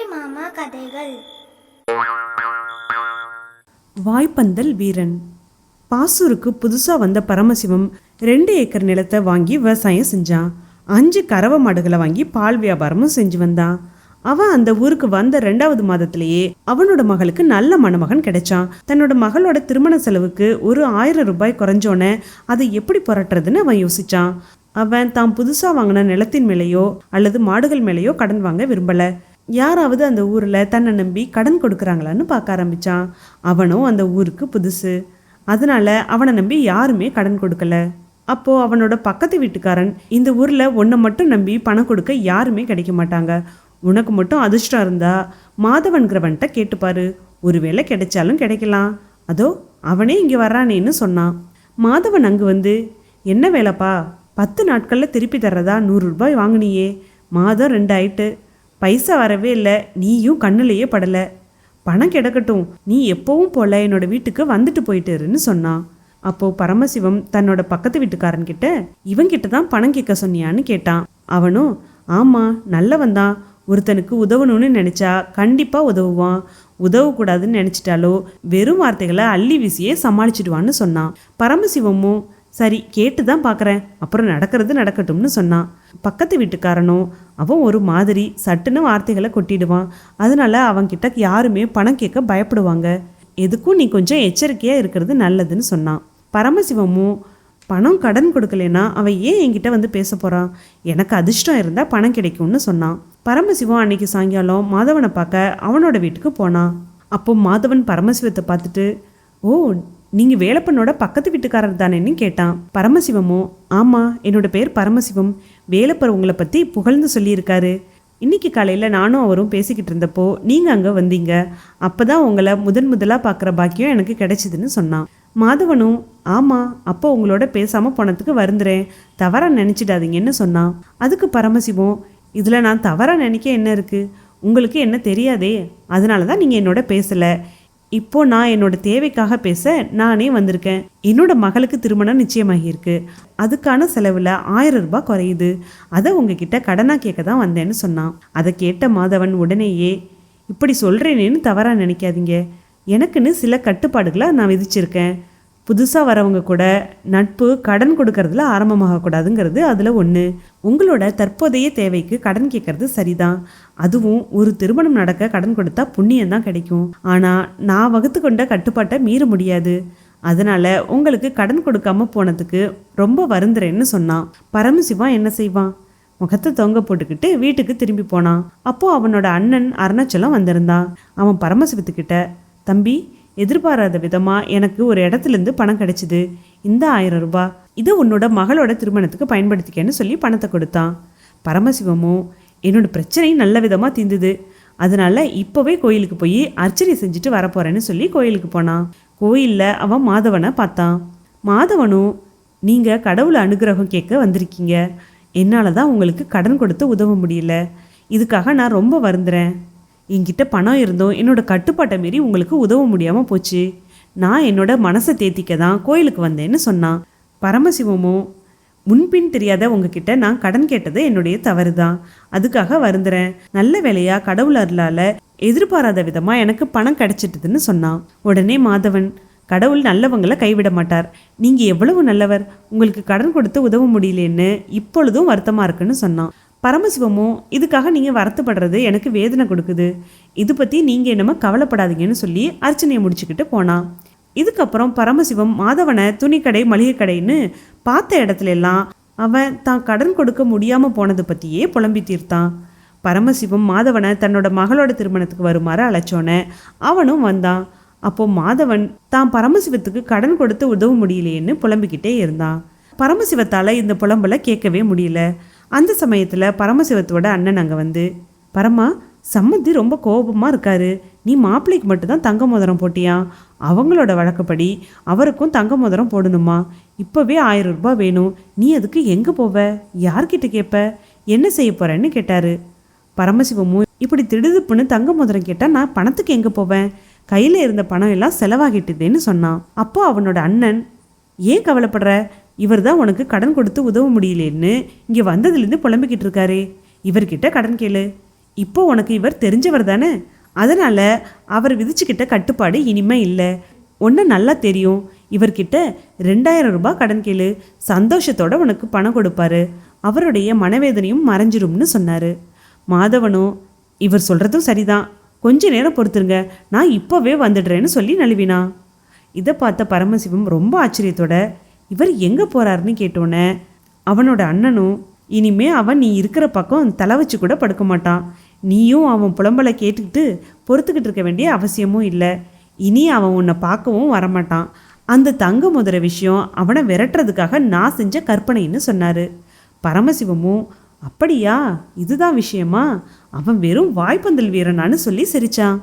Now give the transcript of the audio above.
அம்புலி மாமா கதைகள். வாய்ப்பந்தல் வீரன். பாசூருக்கு புதுசாக வந்த பரமசிவம் ரெண்டு ஏக்கர் நிலத்தை வாங்கி விவசாயம் செஞ்சான். அஞ்சு கறவை மாடுகளை வாங்கி பால் வியாபாரமும் செஞ்சு வந்தான். அவன் அந்த ஊருக்கு வந்த ரெண்டாவது மாதத்திலேயே அவனோட மகளுக்கு நல்ல மணமகன் கிடைச்சான். தன்னோட மகளோட திருமண செலவுக்கு ஒரு ஆயிரம் ரூபாய் குறைஞ்சோன்னே அதை எப்படி புரட்டுறதுன்னு அவன் யோசிச்சான். அவன் தான் புதுசாக வாங்கின நிலத்தின் மேலேயோ அல்லது மாடுகள் மேலேயோ கடன் வாங்க விரும்பல. யாராவது அந்த ஊரில் தன்னை நம்பி கடன் கொடுக்குறாங்களான்னு பார்க்க ஆரம்பிச்சான். அவனும் அந்த ஊருக்கு புதுசு. அதனால அவனை நம்பி யாருமே கடன் கொடுக்கல. அப்போது அவனோட பக்கத்து வீட்டுக்காரன் இந்த ஊரில் ஒன்றை மட்டும் நம்பி பணம் கொடுக்க யாருமே கிடைக்க மாட்டாங்க. உனக்கு மட்டும் அதிர்ஷ்டம் இருந்தா மாதவன்கிறவன்கிட்ட கேட்டுப்பாரு. ஒருவேளை கிடைச்சாலும் கிடைக்கலாம். அதோ அவனே இங்கே வர்றானேன்னு சொன்னான். மாதவன் அங்கு வந்து என்ன வேலைப்பா? பத்து நாட்களில் திருப்பி தர்றதா? நூறு ரூபாய் வாங்கினியே. மாதம் ரெண்டு ஆயிட்டு பைசா வரவே இல்லை. நீயும் கண்ணுலேயே படலை. பணம் கிடக்கட்டும். நீ எப்பவும் போல என்னோட வீட்டுக்கு வந்துட்டு போயிட்டுருன்னு சொன்னான் அப்போ பரமசிவம் தன்னோட பக்கத்து வீட்டுக்காரன் கிட்ட இவன்கிட்ட தான் பணம் கேட்க சொன்னியான்னு கேட்டான். அவனும் ஆமா நல்லவன் தான். ஒருத்தனுக்கு உதவணும்னு நினைச்சா கண்டிப்பா உதவுவான். உதவக்கூடாதுன்னு நினச்சிட்டாலோ வெறும் வார்த்தைகளை அள்ளி வீசியே சமாளிச்சிடுவான்னு சொன்னான். பரமசிவமும் சரி கேட்டு தான் பார்க்குறேன் அப்புறம் நடக்கிறது நடக்கட்டும்னு சொன்னான் பக்கத்து வீட்டுக்காரனும் அவன் ஒரு மாதிரி சட்டுன்னு வார்த்தைகளை கொட்டிடுவான். அதனால அவன்கிட்ட யாருமே பணம் கேட்க பயப்படுவாங்க. எதுக்கும் நீ கொஞ்சம் எச்சரிக்கையாக இருக்கிறது நல்லதுன்னு சொன்னான் பரமசிவமும் பணம் கடன் கொடுக்கலனா அவன் ஏன் என்கிட்ட வந்து பேச போகிறான் எனக்கு அதிர்ஷ்டம் இருந்தால் பணம் கிடைக்கும்னு சொன்னான் பரமசிவம் அன்னைக்கு சாயங்காலம் மாதவனை பார்க்க அவனோட வீட்டுக்கு போனான் அப்போ மாதவன் பரமசிவத்தை பார்த்துட்டு ஓ நீங்க வேலப்பனோட பக்கத்து வீட்டுக்காரர் தானேன்னு கேட்டான். பரமசிவமோ ஆமா என்னோட பேர் பரமசிவம். வேலப்பர் உங்களை பத்தி புகழ்ந்து சொல்லியிருக்காரு. இன்னைக்கு காலையில நானும் அவரும் பேசிக்கிட்டு இருந்தப்போ நீங்க அங்க வந்தீங்க. அப்பதான் உங்களை முதன் முதலா பார்க்குற பாக்கியம் எனக்கு கிடைச்சதுன்னு சொன்னான். மாதவனும் ஆமா அப்போ உங்களோட பேசாம போனதுக்கு வருந்துறேன். தவறா நினைச்சிடாதீங்கன்னு சொன்னான். அதுக்கு பரமசிவம் இதுல நான் தவறா நினைக்க என்ன இருக்கு? உங்களுக்கு என்ன தெரியாதே? அதனால தான் நீங்க என்னோட பேசல. இப்போ நான் என்னோட தேவைக்காக பேச நானே வந்திருக்கேன். என்னோட மகளுக்கு திருமணம் நிச்சயமாகியிருக்கு. அதுக்கான செலவில் ஆயிரம் ரூபாய் குறையுது. அதை உங்ககிட்ட கடனாக கேட்க தான் வந்தேன்னு சொன்னான். அதை கேட்ட மாதவன் உடனேயே இப்படி சொல்கிறேனேன்னு தவறாக நினைக்காதீங்க. எனக்குன்னு சில கட்டுப்பாடுகளை நான் விதிச்சிருக்கேன். புதுசாக வரவங்க கூட நட்பு கடன் கொடுக்கறதுல ஆரம்பமாகக்கூடாதுங்கிறது அதில் ஒன்று உங்களோட தற்போதைய தேவைக்கு கடன் கேட்கறது சரிதான். அதுவும் ஒரு திருமணம் நடக்க கடன் கொடுத்தா புண்ணியம் தான் கிடைக்கும். ஆனால் நான் வகுத்து கொண்ட கட்டுப்பாட்டை மீற முடியாது. அதனால உங்களுக்கு கடன் கொடுக்காம போனதுக்கு ரொம்ப வருந்துறேன்னு சொன்னான். பரமசிவா என்ன செய்வான்? முகத்தை தொங்க போட்டுக்கிட்டு வீட்டுக்கு திரும்பி போனான். அப்போ அவனோட அண்ணன் அருணாச்சலம் வந்திருந்தான். அவன் பரமசிவத்துக்கிட்ட தம்பி எதிர்பாராத விதமாக எனக்கு ஒரு இடத்துலேருந்து பணம் கிடைச்சிது. இந்த ஆயிரம் ரூபாய் இதை உன்னோட மகளோட திருமணத்துக்கு பயன்படுத்திக்கன்னு சொல்லி பணத்தை கொடுத்தான். பரமசிவமும் என்னோட பிரச்சனை நல்ல விதமாக தீந்துது. அதனால இப்போவே கோயிலுக்கு போய் அர்ச்சனை செஞ்சுட்டு வரப்போறேன்னு சொல்லி கோயிலுக்கு போனான். கோயிலில் அவன் மாதவனை பார்த்தான். மாதவனும் நீங்கள் கடவுளை அனுகிரகம் கேட்க வந்திருக்கீங்க. என்னால் தான் உங்களுக்கு கடன் கொடுத்து உதவ முடியல. இதுக்காக நான் ரொம்ப வருந்துறேன். என்கிட்ட பணம் இருந்தோம் என்னோட கட்டுப்பாட்டை மீறி உங்களுக்கு உதவ முடியாமல் போச்சு. நான் என்னோட மனசை தேத்திக்க தான் கோயிலுக்கு வந்தேன்னு சொன்னான். பரமசிவமோ முன்பின் தெரியாத உங்ககிட்ட நான் கடன் கேட்டது என்னுடைய தவறு தான் அதுக்காக வருந்துறேன். நல்ல வேலையா கடவுள் அருளால் எதிர்பாராத விதமாக எனக்கு பணம் கிடைச்சிட்டுதுன்னு சொன்னான். உடனே மாதவன் கடவுள் நல்லவங்களை கைவிட மாட்டார். நீங்கள் எவ்வளவு நல்லவர். உங்களுக்கு கடன் கொடுத்து உதவ முடியலன்னு இப்பொழுதும் வருத்தமாக இருக்குன்னு சொன்னான். பரமசிவமும் இதுக்காக நீங்கள் வருத்தப்படுறது எனக்கு வேதனை கொடுக்குது. இது பற்றி நீங்கள் என்னமோ கவலைப்படாதீங்கன்னு சொல்லி அர்ச்சனையை முடிச்சுக்கிட்டு போனான் இதுக்கப்புறம் பரமசிவம் மாதவனை துணிக்கடை மளிகை கடைன்னு பார்த்த இடத்துல எல்லாம் அவன் தான் கடன் கொடுக்க முடியாமல் போனது பற்றியே புலம்பி தீர்த்தான். பரமசிவம் மாதவனை தன்னோட மகளோட திருமணத்துக்கு வருமாறு அழைச்சோன்னே அவனும் வந்தான். அப்போ மாதவன் தான் பரமசிவத்துக்கு கடன் கொடுத்து உதவ முடியலையேன்னு புலம்பிக்கிட்டே இருந்தான். பரமசிவத்தால் இந்த புலம்பலை கேட்கவே முடியல. அந்த சமயத்தில் பரமசிவத்தோட அண்ணன் அங்கே வந்து பரமா சம்மந்தி ரொம்ப கோபமாக இருக்காரு. நீ மாப்பிள்ளைக்கு மட்டும்தான் தங்க மோதிரம் போட்டியா? அவங்களோட வழக்கப்படி அவருக்கும் தங்க மோதிரம் போடணுமா? இப்போவே ஆயிரம் ரூபாய் வேணும். நீ அதுக்கு எங்கே போவ? யார்கிட்ட கேட்ப என்ன செய்ய போகிறேன்னு கேட்டாரு. பரமசிவமும் இப்படி திடுதுப்புன்னு தங்க மோதிரம் கேட்டால் நான் பணத்துக்கு எங்கே போவேன்? கையில் இருந்த பணம் எல்லாம் செலவாகிட்டுதேன்னு சொன்னான். அப்போ அவனோட அண்ணன் ஏன் கவலைப்படுற? இவர் தான் உனக்கு கடன் கொடுத்து உதவ முடியலன்னு இங்கே வந்ததுலேருந்து புலம்பிக்கிட்டு இருக்காரு. இவர்கிட்ட கடன் கேளு. இப்போ உனக்கு இவர் தெரிஞ்சவர் தானே. அதனால் அவர் விதிச்சுக்கிட்ட கட்டுப்பாடு இனிமே இல்லை. ஒன்று நல்லா தெரியும். இவர்கிட்ட ரெண்டாயிரம் ரூபாய் கடன் கேளு. சந்தோஷத்தோட உனக்கு பணம் கொடுப்பாரு. அவருடைய மனவேதனையும் மறைஞ்சிரும்னு சொன்னார். மாதவனும் இவர் சொல்கிறதும் சரிதான். கொஞ்ச நேரம் பொறுத்துருங்க. நான் இப்போவே வந்துடுறேன்னு சொல்லி நழுவினா இதை பார்த்த பரமசிவம் ரொம்ப ஆச்சரியத்தோட இவர் எங்கே போகிறாருன்னு கேட்டோன்னே அவனோட அண்ணனும் இனிமே அவன் நீ இருக்கிற பக்கம் தலை வச்சு கூட படுக்க மாட்டான். நீயும் அவன் புலம்பலை கேட்டுக்கிட்டு பொறுத்துக்கிட்டு இருக்க வேண்டிய அவசியமும் இல்லை. இனி அவன் உன்னை பார்க்கவும் வரமாட்டான். அந்த தங்க முதற விஷயம் அவனை விரட்டுறதுக்காக நான் செஞ்ச கற்பனைன்னு சொன்னார். பரமசிவமும் அப்படியா? இதுதான் விஷயமா? அவன் வெறும் வாய்ப்பந்தல் வீரனான்னு சொல்லி சிரிச்சான்.